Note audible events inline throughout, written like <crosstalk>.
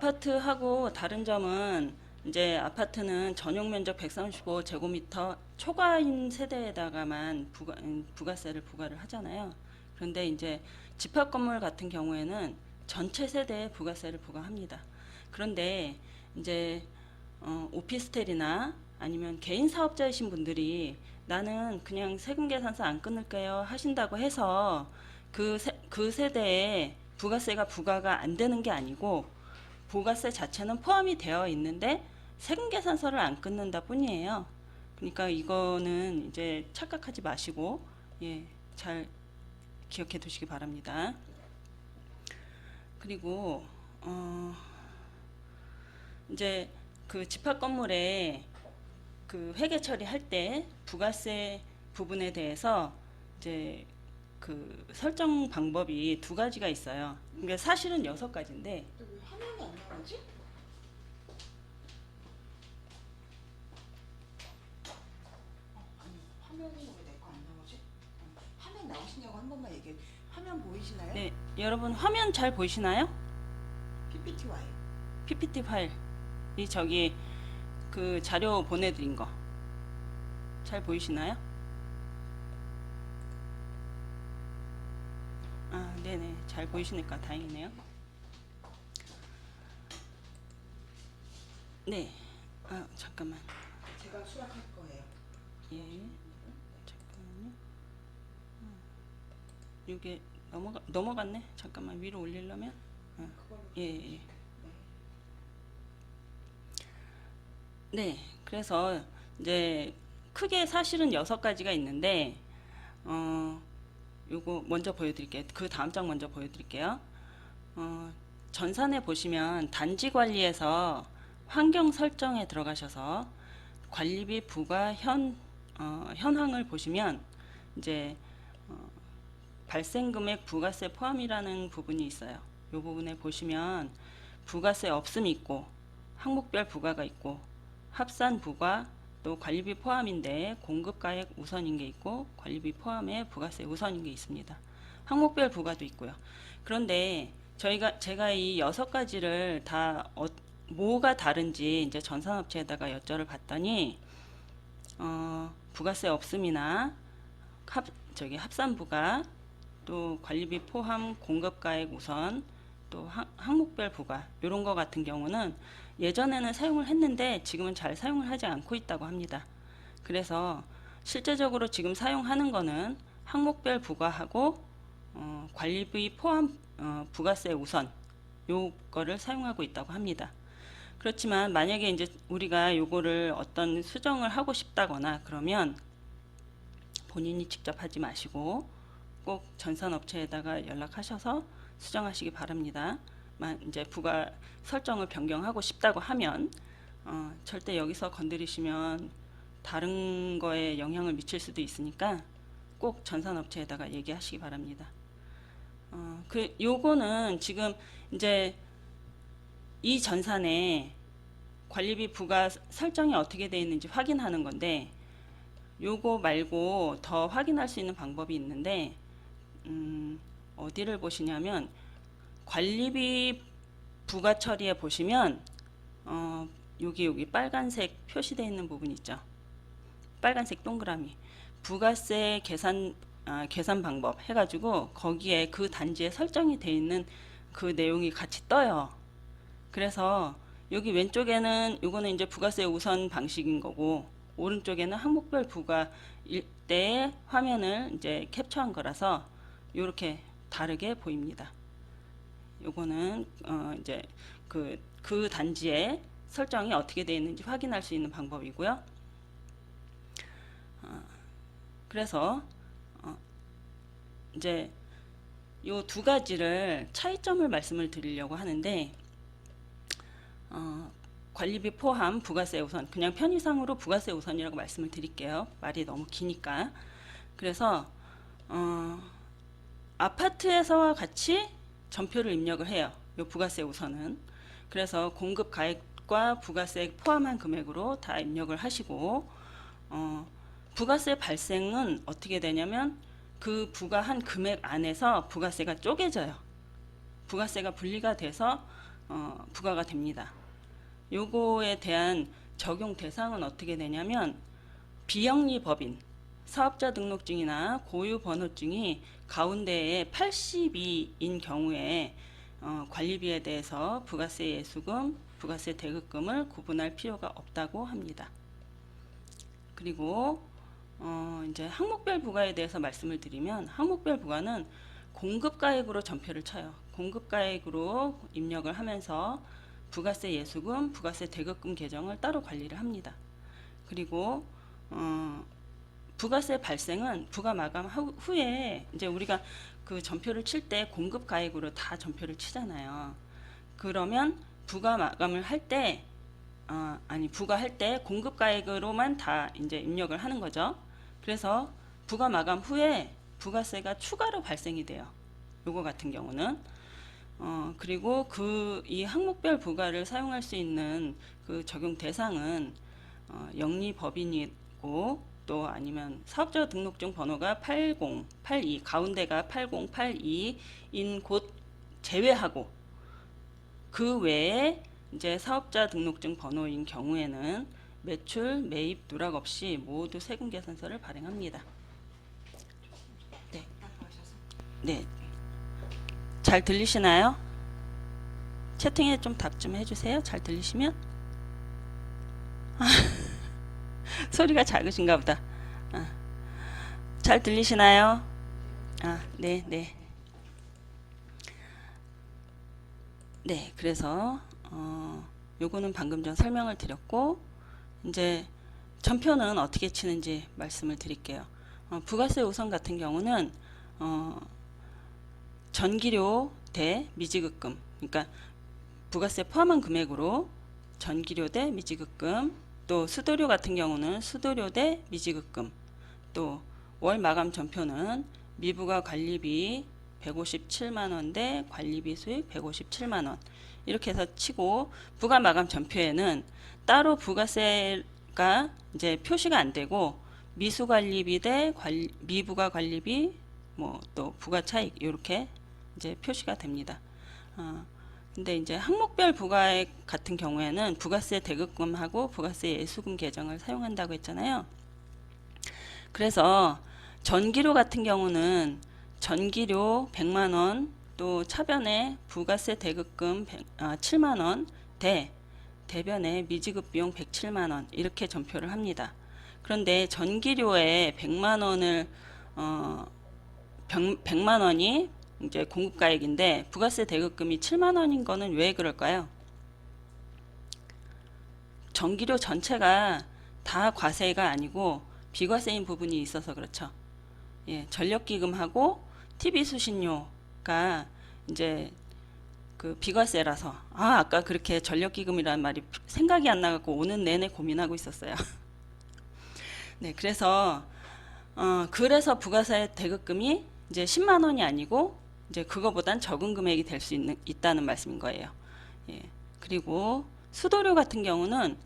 아파트하고 다른 점은 이제 아파트는 전용 면적 135 제곱미터 초과인 세대에다가만 부가, 음, 부가세를 부과를 하잖아요. 그런데 이제 집합 건물 같은 경우에는 전체 세대에 부가세를 부과합니다. 그런데 이제 어, 오피스텔이나 아니면 개인 사업자이신 분들이 나는 그냥 세금 계산서 안 끊을게요 하신다고 해서 그, 세, 그 세대에 부가세가 부과가 안 되는 게 아니고 부가세 자체는 포함이 되어 있는데 세금 계산서를 안 끊는다 뿐이에요. 그러니까 이거는 이제 착각하지 마시고 예, 잘 기억해 두시기 바랍니다. 그리고 어 이제 그 집합 건물에 그 회계 처리할 때 부가세 부분에 대해서 이제 그 설정 방법이 두 가지가 있어요. 그러니까 사실은 여섯 가지인데 나오지? 어, 아니 화면이 왜 내 거 안 나오지? 어, 화면 나오시냐고 한 번만 얘기해. 화면 보이시나요? 네, 여러분 화면 잘 보이시나요? PPT 와요. PPT 파일 이 저기 그 자료 보내드린 거 잘 보이시나요? 아, 네네 잘 보이시니까 다행이네요. 네, 아 잠깐만, 제가 수락할 거예요. 예, 잠깐만요. 음, 이게 넘어가 넘어갔네. 잠깐만 위로 올리려면, 그걸로 예, 예. 네, 그래서 이제 크게 사실은 여섯 가지가 있는데, 어, 요거 먼저 보여드릴게요. 그 다음 장 먼저 보여드릴게요. 어, 전산에 보시면 단지 관리에서 환경 설정에 들어가셔서 관리비 부과 현 어, 현황을 보시면 이제 어, 발생 금액 부가세 포함이라는 부분이 있어요. 이 부분에 보시면 부가세 없음이 있고 항목별 부가가 있고 합산 부과 또 관리비 포함인데 공급가액 우선인 게 있고 관리비 포함에 부가세 우선인 게 있습니다. 항목별 부가도 있고요. 그런데 저희가 제가 이 여섯 가지를 다 어, 뭐가 다른지 이제 전산업체에다가 여쭤를 봤더니 어, 부가세 없음이나 합 저기 합산 부가 또 관리비 포함 공급가액 우선 또 항- 항목별 부가 이런 거 같은 경우는 예전에는 사용을 했는데 지금은 잘 사용을 하지 않고 있다고 합니다. 그래서 실제적으로 지금 사용하는 거는 항목별 부과하고 어, 관리비 포함 어, 부가세 우선 요거를 사용하고 있다고 합니다. 그렇지만 만약에 이제 우리가 요거를 어떤 수정을 하고 싶다거나 그러면 본인이 직접 하지 마시고 꼭 전산업체에다가 연락하셔서 수정하시기 바랍니다. 만 이제 부가 설정을 변경하고 싶다고 하면 어, 절대 여기서 건드리시면 다른 거에 영향을 미칠 수도 있으니까 꼭 전산업체에다가 얘기하시기 바랍니다. 어, 그 요거는 지금 이제 이 전산에 관리비 부가 설정이 어떻게 되어 있는지 확인하는 건데 요거 말고 더 확인할 수 있는 방법이 있는데 음, 어디를 보시냐면 관리비 부가 처리에 보시면 어, 여기 여기 빨간색 표시되어 있는 부분 있죠. 빨간색 동그라미 부가세 계산 아, 계산 방법 해가지고 거기에 그 단지에 설정이 되어 있는 그 내용이 같이 떠요. 그래서 여기 왼쪽에는 요거는 이제 부가세 우선 방식인 거고 오른쪽에는 항목별 부가일 때의 화면을 이제 캡처한 거라서 이렇게 다르게 보입니다. 요거는 어 이제 그, 그 단지의 설정이 어떻게 되어 있는지 확인할 수 있는 방법이고요. 어, 그래서 어, 이제 요 두 가지를 차이점을 말씀을 드리려고 하는데 어, 관리비 포함 부가세 우선 그냥 편의상으로 부가세 우선이라고 말씀을 드릴게요. 말이 너무 기니까. 그래서 어, 아파트에서와 같이 전표를 입력을 해요. 요 부가세 우선은. 그래서 공급 가액과 부가세 포함한 금액으로 다 입력을 하시고 어, 부가세 발생은 어떻게 되냐면 그 부과한 금액 안에서 부가세가 쪼개져요. 부가세가 분리가 돼서 어, 부과가 됩니다. 요거에 대한 적용 대상은 어떻게 되냐면 비영리 법인 사업자 등록증이나 고유 번호증이 가운데에 82인 경우에 어, 관리비에 대해서 부가세 예수금, 부가세 대급금을 구분할 필요가 없다고 합니다. 그리고 어, 이제 항목별 부가에 대해서 말씀을 드리면 항목별 부가는 공급가액으로 전표를 쳐요. 공급가액으로 입력을 하면서 부가세 예수금, 부가세 대급금 계정을 따로 관리를 합니다. 그리고 어, 부가세 발생은 부가 마감 후- 후에 이제 우리가 그 전표를 칠 때 공급 가액으로 다 전표를 치잖아요. 그러면 부가 마감을 할때 어, 아니 부가할 때 공급 가액으로만 다 이제 입력을 하는 거죠. 그래서 부가 마감 후에 부가세가 추가로 발생이 돼요. 요거 같은 경우는 어, 그리고 그 이 항목별 부가를 사용할 수 있는 그 적용 대상은 어, 영리 법인이고 또 아니면 사업자 등록증 번호가 8082 가운데가 8082인 곳 제외하고 그 외에 이제 사업자 등록증 번호인 경우에는 매출, 매입 누락 없이 모두 세금 계산서를 발행합니다. 네. 네. 잘 들리시나요? 채팅에 좀 답 좀 해주세요. 잘 들리시면? 아, <laughs> 소리가 작으신가 보다. 아, 잘 들리시나요? 아, 네, 네. 네, 그래서 어, 요거는 방금 전 설명을 드렸고 이제 전표는 어떻게 치는지 말씀을 드릴게요. 어, 부가세 우선 같은 경우는 어, 전기료 대 미지급금, 그러니까 부가세 포함한 금액으로 전기료 대 미지급금, 또 수도료 같은 경우는 수도료 대 미지급금, 또 월 마감 전표는 미부가 관리비 157만 원 대 관리비 수익 157만 원. 이렇게 해서 치고 부가 마감 전표에는 따로 부가세가 이제 표시가 안 되고 미수 관리비 대 관리, 미부가 관리비 뭐 또 부가 차익 이렇게 이제 표시가 됩니다. 어, 근데 이제 항목별 부가액 같은 경우에는 부가세 대급금하고 부가세 예수금 계정을 사용한다고 했잖아요. 그래서 전기료 같은 경우는 전기료 100만 원, 또 차변에 부가세 대급금 100, 아, 7만 원, 대 대변에 미지급 비용 107만 원 이렇게 전표를 합니다. 그런데 전기료에 100만 원을 어 100, 만 원이 이제 공급가액인데 부가세 대급금이 7만 원인 거는 왜 그럴까요? 전기료 전체가 다 과세가 아니고 비과세인 부분이 있어서 그렇죠. 예, 전력기금하고 TV 수신료가 이제 그 비과세라서 아 아까 그렇게 전력기금이라는 말이 생각이 안 나갖고 오는 내내 고민하고 있었어요. <laughs> 네, 그래서 어 그래서 부가세 대급금이 이제 10만 원이 아니고 이제 그거보단 적은 금액이 될 수 있는 있다는 말씀인 거예요. 예. 그리고 수도료 같은 경우는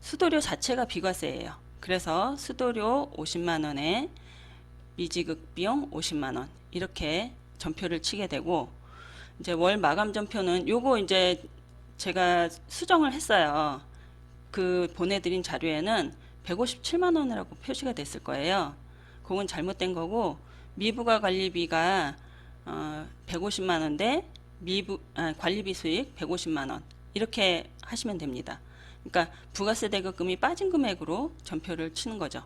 수도료 자체가 비과세예요. 그래서 수도료 50만 원에 미지급 비용 50만 원 이렇게 전표를 치게 되고 이제 월 마감 전표는 요거 이제 제가 수정을 했어요. 그 보내드린 자료에는 157만 원이라고 표시가 됐을 거예요. 그건 잘못된 거고 미부가 관리비가 어, 150만 원대 미부 아, 관리비 수익 150만 원 이렇게 하시면 됩니다. 그러니까 부가세 대급금이 빠진 금액으로 전표를 치는 거죠.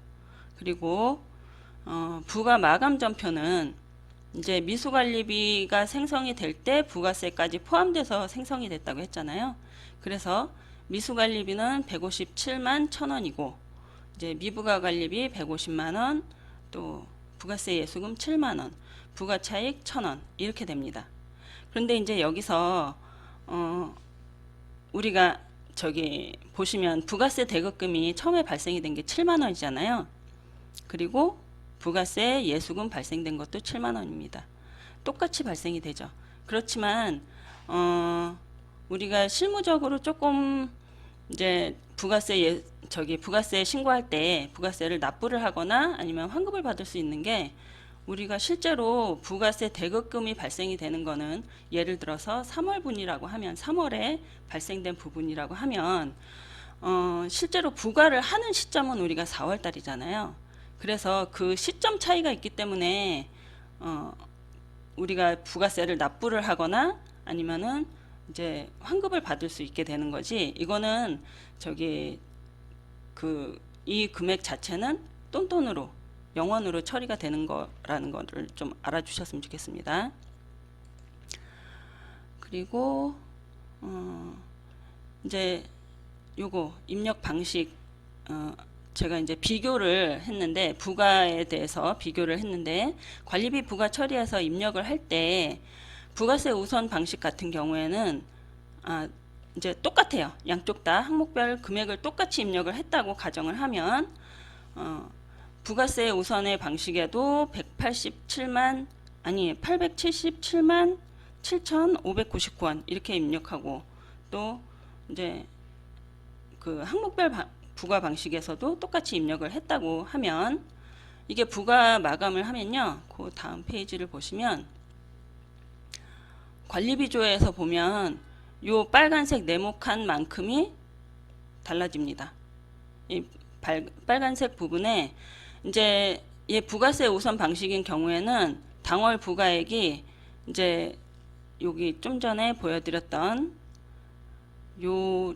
그리고 어, 부가 마감 전표는 이제 미수관리비가 생성이 될 때 부가세까지 포함돼서 생성이 됐다고 했잖아요. 그래서 미수관리비는 157만 1,000원이고 이제 미부가 관리비 150만 원, 또 부가세 예수금 7만 원, 부가 차익 1,000원 이렇게 됩니다. 그런데 이제 여기서 어 우리가 저기 보시면 부가세 대급금이 처음에 발생이 된 게 7만 원이잖아요. 그리고 부가세 예수금 발생된 것도 7만 원입니다. 똑같이 발생이 되죠. 그렇지만 어 우리가 실무적으로 조금 이제 부가세 예, 저기 부가세 신고할 때 부가세를 납부를 하거나 아니면 환급을 받을 수 있는 게 우리가 실제로 부가세 대급금이 발생이 되는 거는 예를 들어서 3월분이라고 하면 3월에 발생된 부분이라고 하면 어, 실제로 부과를 하는 시점은 우리가 4월 달이잖아요. 그래서 그 시점 차이가 있기 때문에 어, 우리가 부가세를 납부를 하거나 아니면은 이제 환급을 받을 수 있게 되는 거지. 이거는 저기 그 이 금액 자체는 똔똔으로 영원으로 처리가 되는 거라는 거를 좀 알아주셨으면 좋겠습니다. 그리고 어 이제 요거 입력 방식 어 제가 이제 비교를 했는데 부가에 대해서 비교를 했는데 관리비 부가 처리해서 입력을 할때 부가세 우선 방식 같은 경우에는 아 이제 똑같아요. 양쪽 다 항목별 금액을 똑같이 입력을 했다고 가정을 하면 어 부가세 우선의 방식에도 187만 아니 877만 7,599원 이렇게 입력하고 또 이제 그 항목별 바- 부가 방식에서도 똑같이 입력을 했다고 하면 이게 부가 마감을 하면요. 그 다음 페이지를 보시면 관리비조에서 보면 요 빨간색 네모칸 만큼이 달라집니다. 이 발- 빨간색 부분에 이제 얘 부가세 우선 방식인 경우에는 당월 부가액이 이제 여기 좀 전에 보여드렸던 요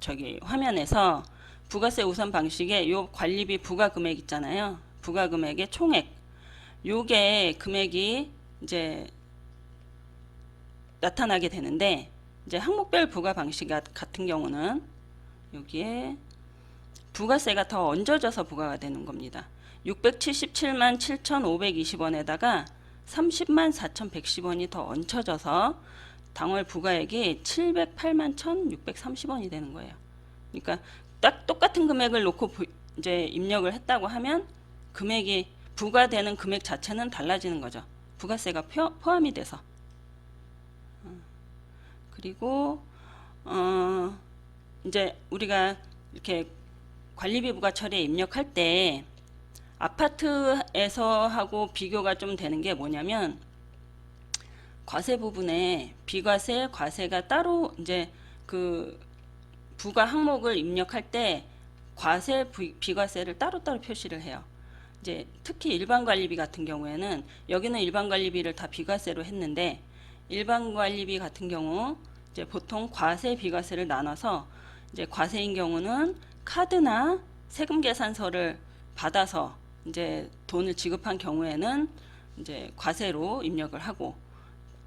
저기 화면에서 부가세 우선 방식의 요 관리비 부가 금액 있잖아요. 부가 금액의 총액. 요게 금액이 이제 나타나게 되는데 이제 항목별 부가 방식 같- 같은 경우는 여기에 부가세가 더 얹어져서 부과가 되는 겁니다. 677만 7,520원에다가 30만 4,110원이 더 얹혀져서 당월 부가액이 708만 1,630원이 되는 거예요. 그러니까 딱 똑같은 금액을 놓고 부- 이제 입력을 했다고 하면 금액이 부과되는 금액 자체는 달라지는 거죠. 부가세가 포- 포함이 돼서. 어, 그리고 어 이제 우리가 이렇게 관리비 부가 처리에 입력할 때 아파트에서 하고 비교가 좀 되는 게 뭐냐면 과세 부분에 비과세, 과세가 따로 이제 그 부가 항목을 입력할 때 과세, 비- 비과세를 따로따로 표시를 해요. 이제 특히 일반 관리비 같은 경우에는 여기는 일반 관리비를 다 비과세로 했는데 일반 관리비 같은 경우 이제 보통 과세, 비과세를 나눠서 이제 과세인 경우는 카드나 세금 계산서를 받아서 이제 돈을 지급한 경우에는 이제 과세로 입력을 하고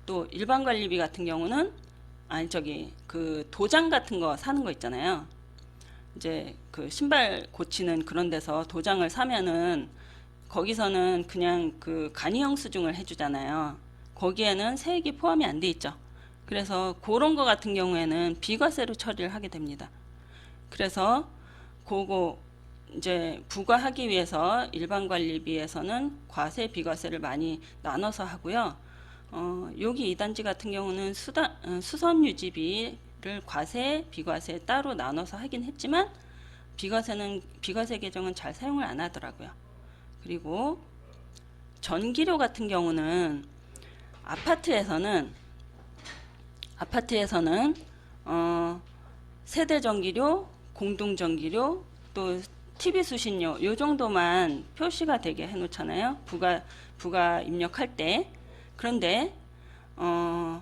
또 일반 관리비 같은 경우는 아니 저기 그 도장 같은 거 사는 거 있잖아요. 이제 그 신발 고치는 그런 데서 도장을 사면은 거기서는 그냥 그 간이형 수중을 해주잖아요. 거기에는 세액이 포함이 안 돼 있죠. 그래서 그런 거 같은 경우에는 비과세로 처리를 하게 됩니다. 그래서 그거 이제 부과하기 위해서 일반 관리비에서는 과세 비과세를 많이 나눠서 하고요. 어, 여기 2단지 같은 경우는 수다, 어, 수선 유지비를 과세, 비과세 따로 나눠서 하긴 했지만 비과세는 비과세 계정은 잘 사용을 안 하더라고요. 그리고 전기료 같은 경우는 아파트에서는 아파트에서는 어, 세대 전기료, 공동 전기료, 또 TV 수신료 요 정도만 표시가 되게 해놓잖아요. 부가 부가 입력할 때 그런데 어,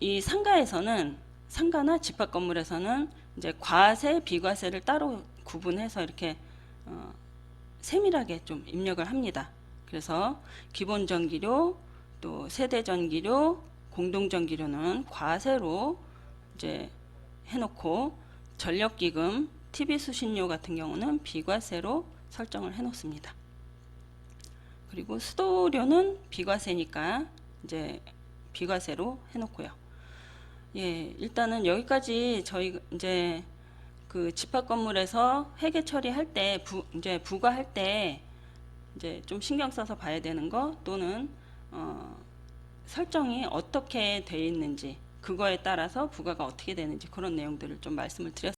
이 상가에서는 상가나 집합 건물에서는 이제 과세, 비과세를 따로 구분해서 이렇게 어, 세밀하게 좀 입력을 합니다. 그래서 기본 전기료, 또 세대 전기료, 공동 전기료는 과세로 이제 해놓고 전력기금, TV 수신료 같은 경우는 비과세로 설정을 해놓습니다. 그리고 수도료는 비과세니까 이제 비과세로 해놓고요. 예, 일단은 여기까지 저희 이제 그 집합 건물에서 회계 처리할 때 부, 이제 부과할 때 이제 좀 신경 써서 봐야 되는 거 또는 어, 설정이 어떻게 돼 있는지 그거에 따라서 부과가 어떻게 되는지 그런 내용들을 좀 말씀을 드렸습니다.